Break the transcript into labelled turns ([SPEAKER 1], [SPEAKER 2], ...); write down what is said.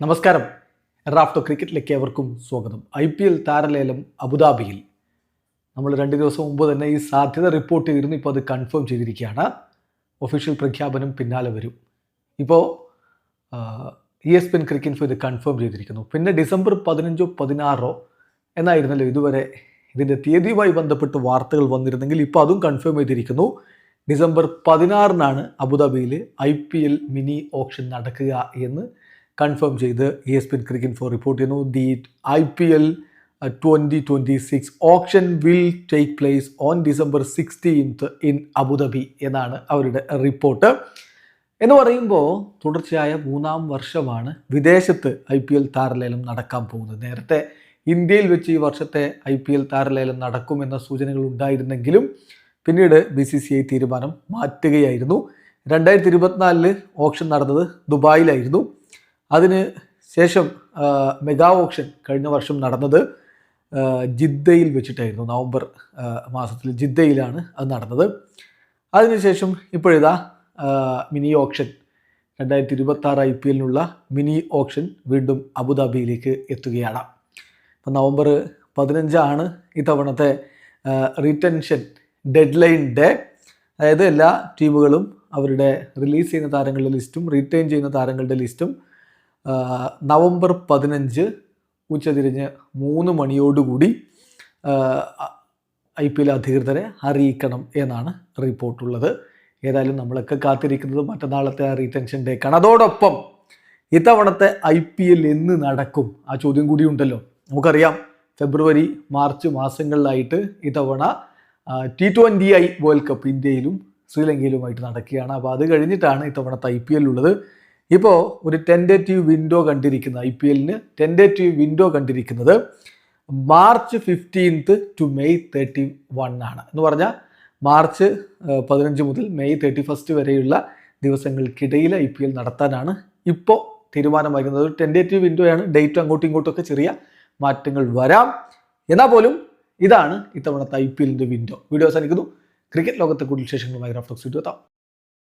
[SPEAKER 1] നമസ്കാരം. റാഫ്റ്റോ ക്രിക്കറ്റിലേക്ക് ഏവർക്കും സ്വാഗതം. ഐ പി എൽ താരലേലം അബുദാബിയിൽ. നമ്മൾ രണ്ട് ദിവസം മുമ്പ് തന്നെ ഈ സാധ്യത റിപ്പോർട്ട് ചെയ്തിരുന്നു. ഇപ്പോൾ അത് കൺഫേം ചെയ്തിരിക്കുകയാണ്. ഒഫീഷ്യൽ പ്രഖ്യാപനം പിന്നാലെ വരും. ഇപ്പോൾ E S P N cricket ഇത് കൺഫേം ചെയ്തിരിക്കുന്നു. പിന്നെ ഡിസംബർ പതിനഞ്ചോ പതിനാറോ എന്നായിരുന്നല്ലോ ഇതുവരെ ഇതിന്റെ തീയതിയുമായി ബന്ധപ്പെട്ട് വാർത്തകൾ വന്നിരുന്നെങ്കിൽ ഇപ്പോൾ അതും കൺഫേം ചെയ്തിരിക്കുന്നു. ഡിസംബർ പതിനാറിനാണ് അബുദാബിയിൽ I P L mini auction നടക്കുക എന്ന് കൺഫേം ചെയ്ത് E S P N cricket for report ചെയ്യുന്നു. The I P L twenty twenty six auction will take place on December sixteenth in Abu Dhabi എന്നാണ് അവരുടെ report എന്ന് പറയുമ്പോൾ തുടർച്ചയായ മൂന്നാം വർഷമാണ് വിദേശത്ത് ഐ പി എൽ താരലേലം നടക്കാൻ പോകുന്നത്. നേരത്തെ ഇന്ത്യയിൽ വെച്ച് ഈ വർഷത്തെ ഐ പി എൽ താരലേലം നടക്കുമെന്ന സൂചനകൾ ഉണ്ടായിരുന്നെങ്കിലും പിന്നീട് ബി സി സി ഐ തീരുമാനം മാറ്റുകയായിരുന്നു. രണ്ടായിരത്തി ഇരുപത്തിനാലിൽ ഓപ്ഷൻ നടന്നത് ദുബായിലായിരുന്നു. അതിന് ശേഷം മെഗാ ഓപ്ഷൻ കഴിഞ്ഞ വർഷം നടന്നത് ജിദ്ദയിൽ വെച്ചിട്ടായിരുന്നു. നവംബർ മാസത്തിൽ ജിദ്ദയിലാണ് അത് നടന്നത്. അതിനുശേഷം ഇപ്പോഴിതാ മിനി ഓപ്ഷൻ രണ്ടായിരത്തി ഇരുപത്തി ആറ് ഐ പി എല്ലിനുള്ള മിനി ഓപ്ഷൻ വീണ്ടും അബുദാബിയിലേക്ക് എത്തുകയാണ്. അപ്പം നവംബർ പതിനഞ്ചാണ് ഇത്തവണത്തെ റിട്ടൻഷൻ ഡെഡ് ലൈൻ ഡേ അതായത് എല്ലാ ടീമുകളും അവരുടെ റിലീസ് ചെയ്യുന്ന താരങ്ങളുടെ ലിസ്റ്റും റീറ്റെയിൻ ചെയ്യുന്ന താരങ്ങളുടെ ലിസ്റ്റും നവംബർ പതിനഞ്ച് ഉച്ചതിരിഞ്ഞ് മൂന്ന് മണിയോടുകൂടി ഐ പി എൽ അധികൃതരെ അറിയിക്കണം എന്നാണ് റിപ്പോർട്ടുള്ളത്. ഏതായാലും നമ്മളൊക്കെ കാത്തിരിക്കുന്നത് മറ്റന്നാളത്തെ ആ റീറ്റൻഷൻ ഡേക്കാണ് അതോടൊപ്പം ഇത്തവണത്തെ ഐ പി എൽ എന്ന് നടക്കും? ആ ചോദ്യം കൂടി ഉണ്ടല്ലോ. നമുക്കറിയാം ഫെബ്രുവരി മാർച്ച് മാസങ്ങളിലായിട്ട് ഇത്തവണ T twenty I world cup ഇന്ത്യയിലും ശ്രീലങ്കയിലുമായിട്ട് നടക്കുകയാണ്. അപ്പോൾ അത് കഴിഞ്ഞിട്ടാണ് ഇത്തവണത്തെ ഐ പി എൽ ഉള്ളത്. ഇപ്പോൾ ഒരു ടെൻഡേറ്റീവ് വിൻഡോ കണ്ടിരിക്കുന്ന ഐ പി എല്ലിന് ടെൻഡേറ്റീവ് വിൻഡോ കണ്ടിരിക്കുന്നത് March fifteenth to May thirty one ആണ്. എന്ന് പറഞ്ഞാൽ മാർച്ച് പതിനഞ്ച് മുതൽ മെയ് തേർട്ടി ഫസ്റ്റ് വരെയുള്ള ദിവസങ്ങൾക്കിടയിൽ ഐ പി എൽ നടത്താനാണ് ഇപ്പോൾ തീരുമാനമായിരുന്നത് ഒരു ടെൻഡേറ്റീവ് വിൻഡോയാണ് ഡേറ്റ് അങ്ങോട്ടും ഇങ്ങോട്ടും ചെറിയ മാറ്റങ്ങൾ വരാം. എന്നാൽ പോലും ഇതാണ് ഇത്തവണത്തെ ഐ പി എല്ലിന്റെ വിൻഡോ വീഡിയോ അവസാനിക്കുന്നു. ക്രിക്കറ്റ് ലോകത്തെ കൂടുതൽ വിശേഷങ്ങളുമായി റാഫ്റ്റോക്സ് എത്താം